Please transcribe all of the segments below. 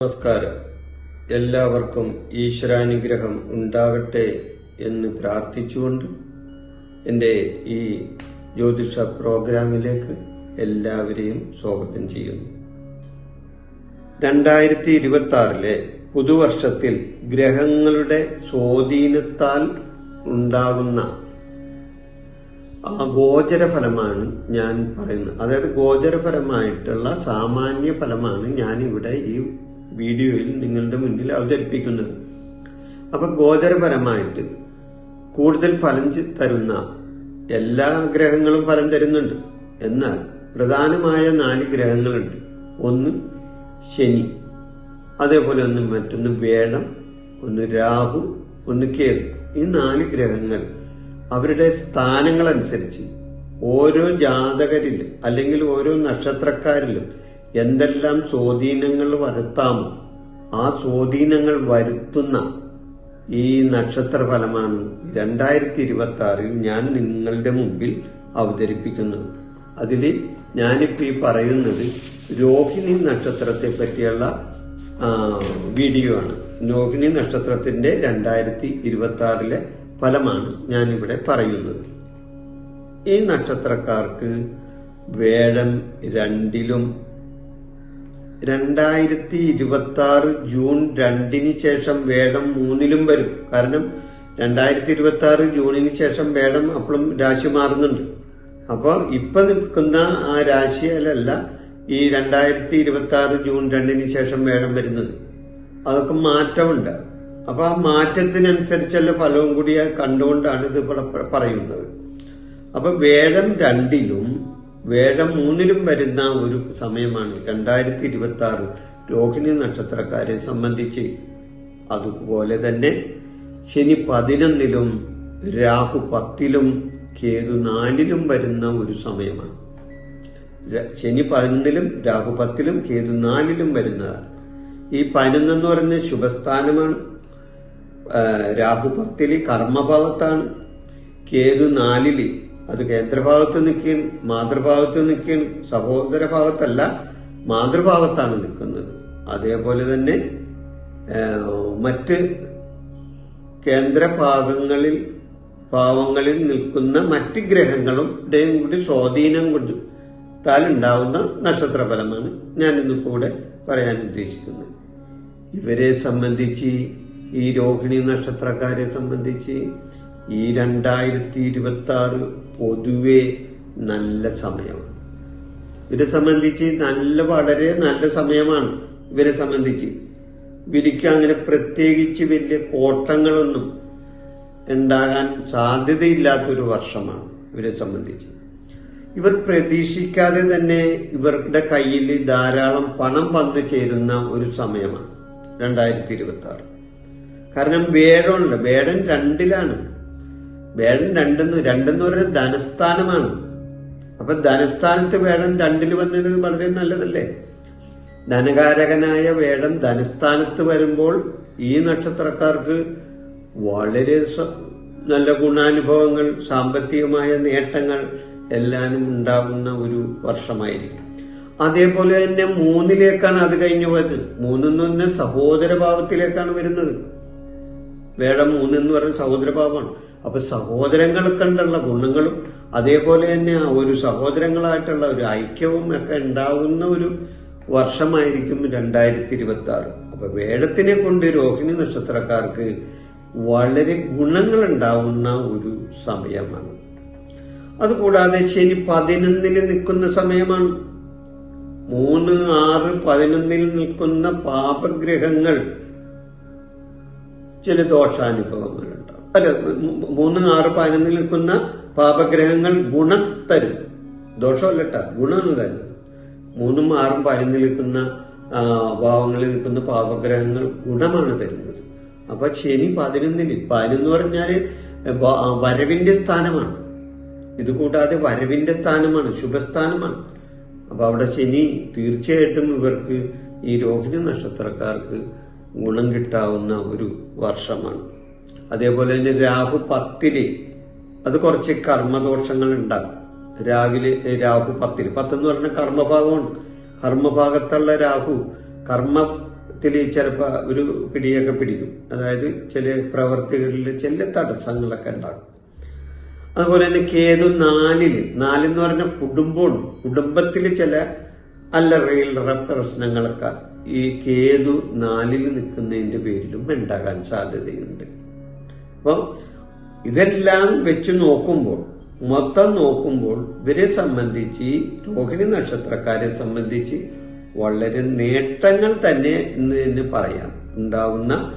നമസ്കാരം. എല്ലാവർക്കും ഈശ്വരാനുഗ്രഹം ഉണ്ടാകട്ടെ എന്ന് പ്രാർത്ഥിച്ചുകൊണ്ട് എന്റെ ഈ ജ്യോതിഷ പ്രോഗ്രാമിലേക്ക് എല്ലാവരെയും സ്വാഗതം ചെയ്യുന്നു. രണ്ടായിരത്തി ഇരുപത്തി ആറിലെ പുതുവർഷത്തിൽ ഗ്രഹങ്ങളുടെ സ്വാധീനത്താൽ ഉണ്ടാകുന്ന ആ ഗോചര ഫലമാണ് ഞാൻ പറയുന്നത്. അതായത് ഗോചരഫലമായിട്ടുള്ള സാമാന്യ ഫലമാണ് ഞാൻ ഇവിടെ ഈ വീഡിയോയിൽ നിങ്ങളുടെ മുന്നിൽ അവതരിപ്പിക്കുന്നത്. അപ്പൊ ഗോചരപരമായിട്ട് കൂടുതൽ ഫലം തരുന്ന എല്ലാ ഗ്രഹങ്ങളും ഫലം തരുന്നുണ്ട്. എന്നാൽ പ്രധാനമായ നാല് ഗ്രഹങ്ങളുണ്ട്. ഒന്ന് ശനി അതേപോലെ ഒന്ന് മറ്റൊന്ന് വേണം ഒന്ന് രാഹു ഒന്ന് കേതു. ഈ നാല് ഗ്രഹങ്ങൾ അവരുടെ സ്ഥാനങ്ങളനുസരിച്ച് ഓരോ ജാതകരിലും അല്ലെങ്കിൽ ഓരോ നക്ഷത്രക്കാരിലും എന്തെല്ലാം സ്വാധീനങ്ങൾ വരുത്താമോ ആ സ്വാധീനങ്ങൾ വരുത്തുന്ന ഈ നക്ഷത്ര ഫലമാണ് രണ്ടായിരത്തി ഇരുപത്തി ആറിൽ ഞാൻ നിങ്ങളുടെ മുമ്പിൽ അവതരിപ്പിക്കുന്നത്. അതിൽ ഞാനിപ്പോൾ ഈ പറയുന്നത് രോഹിണി നക്ഷത്രത്തെ പറ്റിയുള്ള വീഡിയോ ആണ്. രോഹിണി നക്ഷത്രത്തിന്റെ രണ്ടായിരത്തി ഇരുപത്തി ആറിലെ ഫലമാണ് ഞാനിവിടെ പറയുന്നത്. ഈ നക്ഷത്രക്കാർക്ക് വേഴം രണ്ടിലും രണ്ടായിരത്തി ഇരുപത്തി ആറ് ജൂൺ രണ്ടിന് ശേഷം വേടം മൂന്നിലും വരും. കാരണം രണ്ടായിരത്തി ഇരുപത്തി ആറ് ജൂണിന് ശേഷം വേടം അപ്പോഴും രാശി മാറുന്നുണ്ട്. അപ്പോൾ ഇപ്പൊ നിൽക്കുന്ന ആ രാശിയിലല്ല ഈ രണ്ടായിരത്തി ഇരുപത്തി ആറ് ജൂൺ രണ്ടിന് ശേഷം വേടം വരുന്നത്. അതൊക്കെ മാറ്റമുണ്ട്. അപ്പൊ ആ മാറ്റത്തിനനുസരിച്ചുള്ള ഫലവും കൂടി കണ്ടുകൊണ്ടാണ് ഇത് ഇവിടെ പറയുന്നത്. അപ്പൊ വേഴം രണ്ടിലും വേഴം മൂന്നിലും വരുന്ന ഒരു സമയമാണ് രണ്ടായിരത്തി ഇരുപത്തി ആറ് രോഹിണി നക്ഷത്രക്കാരെ സംബന്ധിച്ച്. അതുപോലെ തന്നെ ശനി പതിനൊന്നിലും രാഹു പത്തിലും കേതു നാലിലും വരുന്ന ഒരു സമയമാണ്. ശനി പതിനൊന്നിലും രാഹു പത്തിലും കേതു നാലിലും വരുന്നതാണ്. ഈ പതിനൊന്നെന്ന് പറയുന്നത് ശുഭസ്ഥാനമാണ്. രാഹു പത്തിൽ കർമ്മഭാവത്താണ് കേതു നാലിൽ അത് കേന്ദ്രഭാവത്ത് നിൽക്കുകയാണ് മാതൃഭാവത്ത് നിൽക്കുകയാണ് സഹോദര ഭാവത്തല്ല മാതൃഭാവത്താണ് നിൽക്കുന്നത്. അതേപോലെ തന്നെ മറ്റ് കേന്ദ്രഭാഗങ്ങളിൽ ഭാവങ്ങളിൽ നിൽക്കുന്ന മറ്റ് ഗ്രഹങ്ങളും ഇടയും കൂടി സ്വാധീനം കൊണ്ട് താലുണ്ടാവുന്ന നക്ഷത്രഫലമാണ് ഞാനിന്ന് ഇവിടെ പറയാൻ ഉദ്ദേശിക്കുന്നത്. ഇവരെ സംബന്ധിച്ച് ഈ രോഹിണി നക്ഷത്രക്കാരെ സംബന്ധിച്ച് ഈ രണ്ടായിരത്തി ഇരുപത്തി ആറ് പൊതുവെ നല്ല സമയമാണ്. ഇവരെ സംബന്ധിച്ച് നല്ല വളരെ നല്ല സമയമാണ് ഇവരെ സംബന്ധിച്ച്. ഇവർക്ക് അങ്ങനെ പ്രത്യേകിച്ച് വലിയ കോട്ടങ്ങളൊന്നും ഉണ്ടാകാൻ സാധ്യതയില്ലാത്തൊരു വർഷമാണ് ഇവരെ സംബന്ധിച്ച്. ഇവർ പ്രതീക്ഷിക്കാതെ തന്നെ ഇവരുടെ കയ്യിൽ ധാരാളം പണം വന്നു ചേരുന്ന ഒരു സമയമാണ് രണ്ടായിരത്തി ഇരുപത്തി ആറ് കാരണം വേടമുണ്ട് വേടൻ രണ്ടിലാണ്. വേടൻ രണ്ടെന്ന് രണ്ടെന്ന് പറയുന്നത് ധനസ്ഥാനമാണ്. അപ്പൊ ധനസ്ഥാനത്ത് വേടൻ രണ്ടിൽ വന്നത് വളരെ നല്ലതല്ലേ? ധനകാരകനായ വേടം ധനസ്ഥാനത്ത് വരുമ്പോൾ ഈ നക്ഷത്രക്കാർക്ക് വളരെ നല്ല ഗുണാനുഭവങ്ങൾ സാമ്പത്തികമായ നേട്ടങ്ങൾ എല്ലാനും ഉണ്ടാകുന്ന ഒരു വർഷമായിരിക്കും. അതേപോലെ തന്നെ മൂന്നിലേക്കാണ് അത് കഴിഞ്ഞു പോയത്. മൂന്നിൽ നിന്ന് സഹോദര സഹോദരഭാവത്തിലേക്കാണ് വരുന്നത്. വേടം മൂന്ന് എന്ന് പറയുന്ന സഹോദരഭാവമാണ്. അപ്പൊ സഹോദരങ്ങൾക്കുണ്ടുള്ള ഗുണങ്ങളും അതേപോലെ തന്നെ ഒരു സഹോദരങ്ങളായിട്ടുള്ള ഒരു ഐക്യവും ഒക്കെ ഉണ്ടാവുന്ന ഒരു വർഷമായിരിക്കും രണ്ടായിരത്തി ഇരുപത്തി ആറ് അപ്പൊ വേടത്തിനെ കൊണ്ട് രോഹിണി നക്ഷത്രക്കാർക്ക് വളരെ ഗുണങ്ങൾ ഉണ്ടാവുന്ന ഒരു സമയമാണ്. അതുകൂടാതെ ശനി പതിനൊന്നിൽ നിൽക്കുന്ന സമയമാണ്. മൂന്ന് ആറ് പതിനൊന്നിൽ നിൽക്കുന്ന പാപഗ്രഹങ്ങൾ ചില ദോഷാനുഭവങ്ങൾ ഉണ്ടാവും. അല്ല മൂന്ന് ആറ് പതിനൊന്നിൽ നിൽക്കുന്ന പാപഗ്രഹങ്ങൾ ഗുണം തരും. ദോഷമല്ലട്ട ഗുണമാണ് തരുന്നത് മൂന്നും ആറും പതിനൊന്നിൽ നിൽക്കുന്ന ഭാവങ്ങളിൽ നിൽക്കുന്ന പാപഗ്രഹങ്ങൾ ഗുണമാണ് തരുന്നത്. അപ്പൊ ശനി പതിനൊന്നിൽ പതിനൊന്ന് പറഞ്ഞാൽ വരവിന്റെ സ്ഥാനമാണ്. ഇത് കൂടാതെ വരവിന്റെ സ്ഥാനമാണ് ശുഭസ്ഥാനമാണ്. അപ്പൊ അവിടെ ശനി തീർച്ചയായിട്ടും ഇവർക്ക് ഈ രോഹിണി നക്ഷത്രക്കാർക്ക് ഗുണം കിട്ടാവുന്ന ഒരു വർഷമാണ്. അതേപോലെ തന്നെ രാഹു പത്തിൽ അത് കുറച്ച് കർമ്മദോഷങ്ങൾ ഉണ്ടാകും. രാവിലെ രാഹു പത്തിൽ പത്തെന്ന് പറഞ്ഞ കർമ്മഭാഗമാണ്. കർമ്മഭാഗത്തുള്ള രാഹു കർമ്മത്തിൽ ചിലപ്പോ ഒരു പിടിയൊക്കെ പിടിക്കും. അതായത് ചില പ്രവർത്തികളിൽ ചില തടസ്സങ്ങളൊക്കെ ഉണ്ടാകും. അതുപോലെ തന്നെ കേതു നാലിൽ. നാലെന്ന് പറഞ്ഞ കുടുംബമാണ്. കുടുംബത്തിൽ ചില അല്ലറയിലറ പ്രശ്നങ്ങളൊക്കെ ഈ കേതു നാലിൽ നിൽക്കുന്നതിന്റെ പേരിലും ഉണ്ടാകാൻ സാധ്യതയുണ്ട്. അപ്പോൾ ഇതെല്ലാം വെച്ച് നോക്കുമ്പോൾ മൊത്തം നോക്കുമ്പോൾ ഇവരെ സംബന്ധിച്ച് രോഹിണി നക്ഷത്രക്കാരെ സംബന്ധിച്ച് വളരെ നേട്ടങ്ങൾ തന്നെ എന്ന് തന്നെ പറയാം. ഉണ്ടാവുന്ന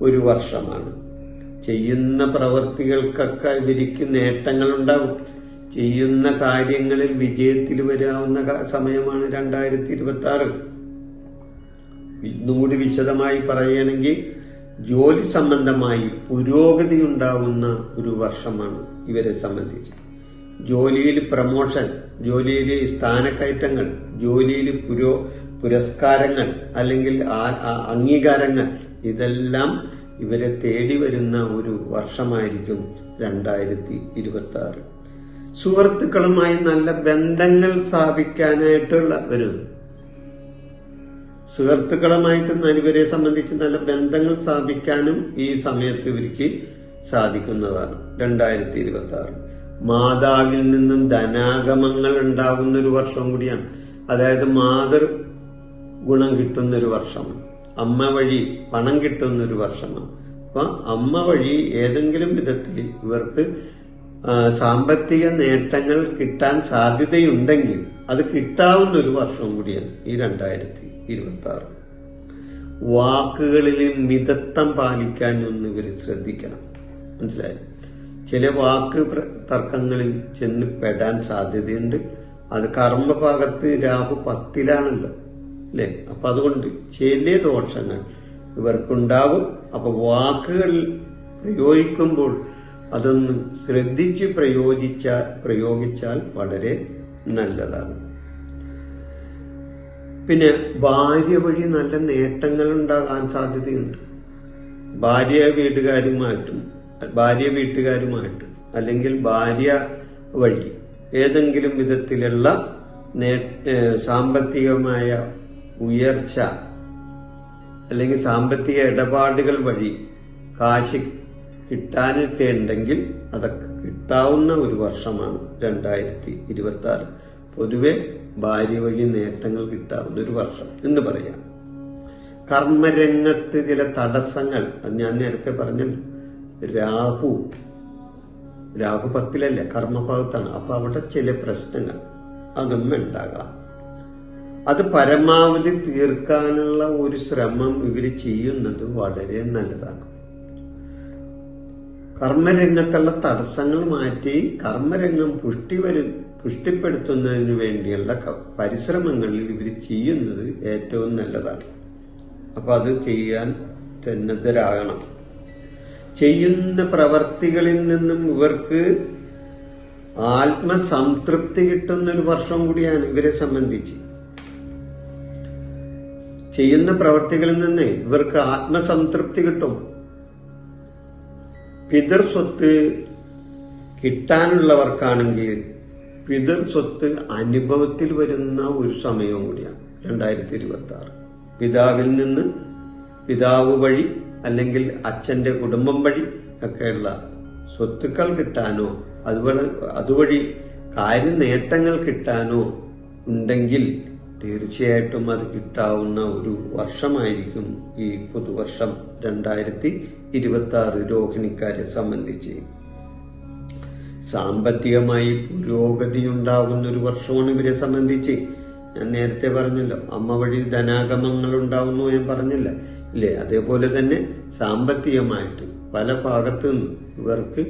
ഒരു വർഷമാണ്. ചെയ്യുന്ന പ്രവൃത്തികൾക്കൊക്കെ ഇവർക്ക് നേട്ടങ്ങൾ ഉണ്ടാവും. ചെയ്യുന്ന കാര്യങ്ങളിൽ വിജയത്തിൽ വരാവുന്ന സമയമാണ് രണ്ടായിരത്തി ഇരുപത്തി ആറ് ഇന്നുകൂടി വിശദമായി പറയുകയാണെങ്കിൽ ജോലി സംബന്ധമായി പുരോഗതി ഉണ്ടാവുന്ന ഒരു വർഷമാണ് ഇവരെ സംബന്ധിച്ച്. ജോലിയിൽ പ്രമോഷൻ ജോലിയിൽ സ്ഥാനക്കയറ്റങ്ങൾ ജോലിയിൽ പുരോ പുരസ്കാരങ്ങൾ അല്ലെങ്കിൽ അംഗീകാരങ്ങൾ ഇതെല്ലാം ഇവരെ തേടി വരുന്ന ഒരു വർഷമായിരിക്കും രണ്ടായിരത്തി ഇരുപത്തി ആറ് സുഹൃത്തുക്കളുമായി നല്ല ബന്ധങ്ങൾ സ്ഥാപിക്കാനായിട്ടുള്ള ഒരു സുഹൃത്തുക്കളുമായിട്ട് ഇവരെ സംബന്ധിച്ച് നല്ല ബന്ധങ്ങൾ സ്ഥാപിക്കാനും ഈ സമയത്ത് ഇവർക്ക് സാധിക്കുന്നതാണ്. രണ്ടായിരത്തി ഇരുപത്തി ആറ് മാതാവിൽ നിന്നും ധനാഗമങ്ങൾ ഉണ്ടാകുന്ന ഒരു വർഷം കൂടിയാണ്. അതായത് മാതൃ ഗുണം കിട്ടുന്ന ഒരു വർഷമാണ്. അമ്മ വഴി പണം കിട്ടുന്ന ഒരു വർഷമാണ്. അപ്പൊ അമ്മ വഴി ഏതെങ്കിലും വിധത്തിൽ ഇവർക്ക് സാമ്പത്തിക നേട്ടങ്ങൾ കിട്ടാൻ സാധ്യതയുണ്ടെങ്കിൽ അത് കിട്ടാവുന്ന ഒരു വർഷം കൂടിയാണ് ഈ രണ്ടായിരത്തി ഇരുപത്തി ആറ് വാക്കുകളിൽ മിതത്വം പാലിക്കാൻ ഒന്ന് ഇവർ ശ്രദ്ധിക്കണം. മനസ്സിലായി? ചില വാക്ക് തർക്കങ്ങളിൽ ചെന്ന് പെടാൻ സാധ്യതയുണ്ട്. അത് കർമ്മഭാഗത്ത് രാഹു പത്തിലാണല്ലോ അല്ലേ? അപ്പൊ അതുകൊണ്ട് ചില ദോഷങ്ങൾ ഇവർക്കുണ്ടാകും അപ്പൊ വാക്കുകൾ പ്രയോഗിക്കുമ്പോൾ അതൊന്ന് ശ്രദ്ധിച്ച് പ്രയോഗിച്ചാൽ പ്രയോഗിച്ചാൽ വളരെ നല്ലതാണ്. പിന്നെ ഭാര്യ വഴി നല്ല നേട്ടങ്ങൾ ഉണ്ടാകാൻ സാധ്യതയുണ്ട്. ഭാര്യ വീട്ടുകാരുമായിട്ടും ഭാര്യ വീട്ടുകാരുമായിട്ടും അല്ലെങ്കിൽ ഭാര്യ വഴി ഏതെങ്കിലും വിധത്തിലുള്ള സാമ്പത്തികമായ ഉയർച്ച അല്ലെങ്കിൽ സാമ്പത്തിക ഇടപാടുകൾ വഴി കാശ് കിട്ടാനൊക്കെ ഉണ്ടെങ്കിൽ അതൊക്കെ കിട്ടാവുന്ന ഒരു വർഷമാണ് രണ്ടായിരത്തി ഇരുപത്തി ആറ് പൊതുവെ ഭാര്യ വഴി നേട്ടങ്ങൾ കിട്ടാവുന്ന ഒരു വർഷം എന്ന് പറയാം. കർമ്മരംഗത്ത് ചില തടസ്സങ്ങൾ അത് ഞാൻ നേരത്തെ പറഞ്ഞു രാഹു രാഹു പത്തിലല്ലേ കർമ്മഭാഗത്താണ്. അപ്പൊ അവിടെ ചില പ്രശ്നങ്ങൾ അതും ഉണ്ടാകാം. അത് പരമാവധി തീർക്കാനുള്ള ഒരു ശ്രമം ഇവർ ചെയ്യുന്നത് വളരെ നല്ലതാണ്. കർമ്മരംഗത്തുള്ള തടസ്സങ്ങൾ മാറ്റി കർമ്മരംഗം പുഷ്ടി വരും പുഷ്ടിപ്പെടുത്തുന്നതിന് വേണ്ടിയുള്ള പരിശ്രമങ്ങളിൽ ഇവർ ചെയ്യുന്നത് ഏറ്റവും നല്ലതാണ്. അപ്പൊ അത് ചെയ്യാൻ സന്നദ്ധരാകണം ചെയ്യുന്ന പ്രവർത്തികളിൽ നിന്നും ഇവർക്ക് ആത്മസംതൃപ്തി കിട്ടുന്ന ഒരു വർഷം കൂടിയാണ് ഇവരെ സംബന്ധിച്ച്. ചെയ്യുന്ന പ്രവർത്തികളിൽ നിന്ന് ഇവർക്ക് ആത്മസംതൃപ്തി കിട്ടും. പിതൃ സ്വത്ത് കിട്ടാനുള്ളവർക്കാണെങ്കിൽ പിതൃ സ്വത്ത് അനുഭവത്തിൽ വരുന്ന ഒരു സമയവും കൂടിയാണ്. രണ്ടായിരത്തി ഇരുപത്തി ആറ് പിതാവിൽ നിന്ന് പിതാവ് വഴി അല്ലെങ്കിൽ അച്ഛന്റെ കുടുംബം വഴി ഒക്കെയുള്ള സ്വത്തുക്കൾ കിട്ടാനോ അതുപോലെ അതുവഴി കാര്യ നേട്ടങ്ങൾ കിട്ടാനോ ഉണ്ടെങ്കിൽ തീർച്ചയായിട്ടും അത് കിട്ടാവുന്ന ഒരു വർഷമായിരിക്കും ഈ പുതുവർഷം രണ്ടായിരത്തി ഇരുപത്തി ആറ് രോഹിണിക്കാരെ സംബന്ധിച്ച്. സാമ്പത്തികമായി പുരോഗതി ഉണ്ടാകുന്ന ഒരു വർഷമാണ് ഇവരെ സംബന്ധിച്ച്. ഞാൻ നേരത്തെ പറഞ്ഞല്ലോ അമ്മ വഴി ധനാഗമങ്ങൾ ഉണ്ടാകുന്നു ഞാൻ പറഞ്ഞില്ല. ഇല്ലേ? അതേപോലെ തന്നെ സാമ്പത്തികമായിട്ട് പല ഭാഗത്തു നിന്ന് ഇവർക്ക്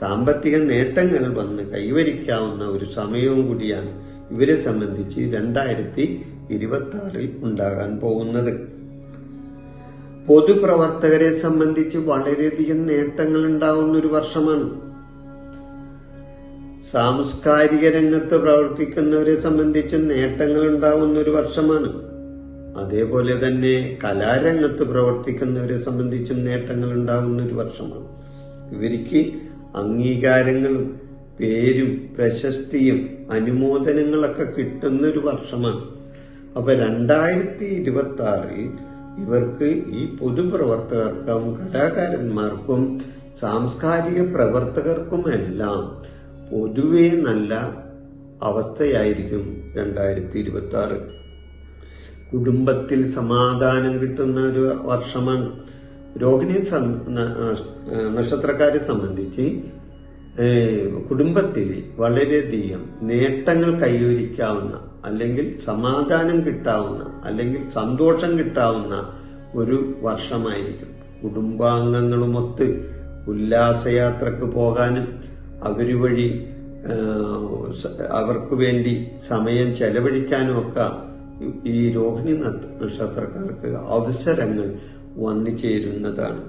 സാമ്പത്തിക നേട്ടങ്ങൾ വന്ന് കൈവരിക്കാവുന്ന ഒരു സമയവും കൂടിയാണ് ഇവരെ സംബന്ധിച്ച് രണ്ടായിരത്തി ഇരുപത്തി ആറിൽ ഉണ്ടാകാൻ പോകുന്നത്. പൊതുപ്രവർത്തകരെ സംബന്ധിച്ച് വളരെയധികം നേട്ടങ്ങൾ ഉണ്ടാകുന്ന ഒരു വർഷമാണ്. സാംസ്കാരിക രംഗത്ത് പ്രവർത്തിക്കുന്നവരെ സംബന്ധിച്ച് നേട്ടങ്ങൾ ഉണ്ടാകുന്ന ഒരു വർഷമാണ്. അതേപോലെ തന്നെ കലാരംഗത്ത് പ്രവർത്തിക്കുന്നവരെ സംബന്ധിച്ചും നേട്ടങ്ങൾ ഉണ്ടാകുന്ന ഒരു വർഷമാണ്. ഇവർക്ക് അംഗീകാരങ്ങളും പേരും പ്രശസ്തിയും അനുമോദനങ്ങളൊക്കെ കിട്ടുന്ന ഒരു വർഷമാണ്. അപ്പൊ രണ്ടായിരത്തി ഇരുപത്തി ആറിൽ ഇവർക്ക് ഈ പൊതുപ്രവർത്തകർക്കും കലാകാരന്മാർക്കും സാംസ്കാരിക പ്രവർത്തകർക്കുമെല്ലാം പൊതുവെ നല്ല അവസ്ഥയായിരിക്കും രണ്ടായിരത്തി ഇരുപത്തി ആറ് കുടുംബത്തിൽ സമാധാനം കിട്ടുന്ന ഒരു വർഷമാണ്. രോഹിണി നക്ഷത്രക്കാരെ സംബന്ധിച്ച് കുടുംബത്തിൽ വളരെയധികം നേട്ടങ്ങൾ കൈവരിക്കാവുന്ന അല്ലെങ്കിൽ സമാധാനം കിട്ടാവുന്ന അല്ലെങ്കിൽ സന്തോഷം കിട്ടാവുന്ന ഒരു വർഷമായിരിക്കും. കുടുംബാംഗങ്ങളുമൊത്ത് ഉല്ലാസയാത്രക്ക് പോകാനും അവർ വഴി അവർക്ക് വേണ്ടി സമയം ചെലവഴിക്കാനും ഒക്കെ ഈ രോഹിണി നക്ഷ- നക്ഷത്രക്കാർക്ക് അവസരങ്ങൾ വന്നു ചേരുന്നതാണ്.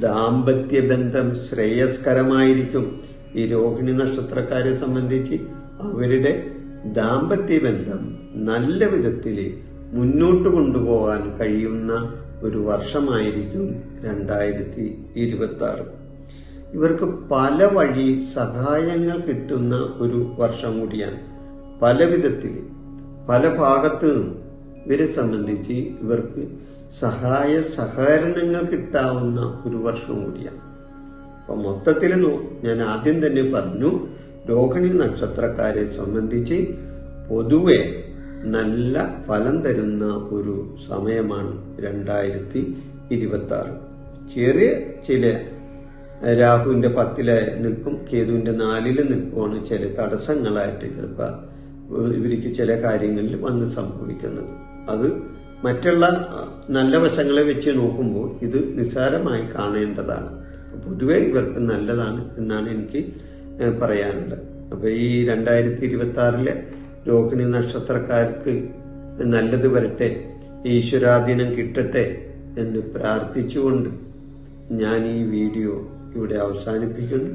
ദാമ്പത്യ ബന്ധം ശ്രേയസ്കരമായിരിക്കും ഈ രോഹിണി നക്ഷത്രക്കാരെ സംബന്ധിച്ച് അവരുടെ ദാമ്പത്യ ബന്ധം നല്ല വിധത്തിൽ മുന്നോട്ട് കൊണ്ടുപോകാൻ കഴിയുന്ന ഒരു വർഷമായിരിക്കും രണ്ടായിരത്തി ഇരുപത്തി ആറ് ഇവർക്ക് പല വഴി സഹായങ്ങൾ കിട്ടുന്ന ഒരു വർഷം കൂടിയാണ്. പല വിധത്തിൽ പല ഭാഗത്തു നിന്നും ഇവരെ സംബന്ധിച്ച് ഇവർക്ക് സഹായ സഹകരണങ്ങൾ കിട്ടാവുന്ന ഒരു വർഷം കൂടിയാണ്. അപ്പൊ മൊത്തത്തിൽ ഞാൻ ആദ്യം തന്നെ പറഞ്ഞു രോഹിണി നക്ഷത്രക്കാരെ സംബന്ധിച്ച് പൊതുവെ നല്ല ഫലം തരുന്ന ഒരു സമയമാണ് രണ്ടായിരത്തി ഇരുപത്തി ആറ് ചെറിയ ചില രാഹുവിന്റെ പത്തിലെ നിൽപ്പും കേതുവിന്റെ നാലിൽ നിൽപ്പുമാണ് ചില തടസ്സങ്ങളായിട്ട് ചിലപ്പോൾ ഇവർക്ക് ചില കാര്യങ്ങളിൽ വന്ന് സംഭവിക്കുന്നത്. അത് മറ്റുള്ള നല്ല വശങ്ങളെ വെച്ച് നോക്കുമ്പോൾ ഇത് നിസ്സാരമായി കാണേണ്ടതാണ്. പൊതുവെ ഇവർക്ക് നല്ലതാണ് എന്നാണ് എനിക്ക് ഏഹ്, അപ്പോൾ അപ്പൊ ഈ രണ്ടായിരത്തി ഇരുപത്തി ആറിലെ രോഹിണി നക്ഷത്രക്കാർക്ക് നല്ലത് വരട്ടെ ഈശ്വരാധീനം കിട്ടട്ടെ എന്ന് പ്രാർത്ഥിച്ചുകൊണ്ട് ഞാൻ ഈ വീഡിയോ ഇവിടെ അവസാനിപ്പിക്കുന്നു.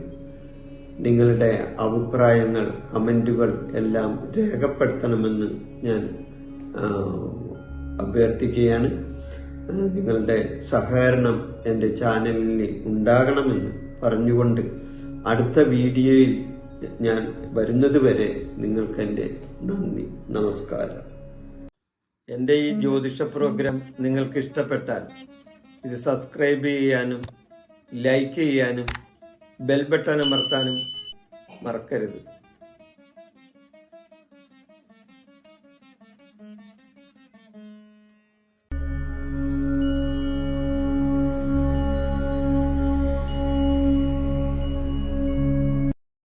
നിങ്ങളുടെ അഭിപ്രായങ്ങൾ കമന്റുകൾ എല്ലാം രേഖപ്പെടുത്തണമെന്ന് ഞാൻ അഭ്യർത്ഥിക്കുകയാണ്. നിങ്ങളുടെ സഹകരണം എന്റെ ചാനലിൽ ഉണ്ടാകണമെന്ന് പറഞ്ഞുകൊണ്ട് അടുത്ത വീഡിയോയിൽ ഞാൻ വരുന്നതുവരെ നിങ്ങൾക്ക് എന്റെ നന്ദി നമസ്കാരം. എന്റെ ഈ ജ്യോതിഷ പ്രോഗ്രാം നിങ്ങൾക്ക് ഇഷ്ടപ്പെട്ടാൽ ഇത് സബ്സ്ക്രൈബ് ചെയ്യാനും ലൈക്ക് ചെയ്യാനും ബെൽ ബട്ടൺ അമർത്താനും മറക്കരുത്.